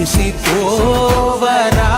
அரிசி போவரா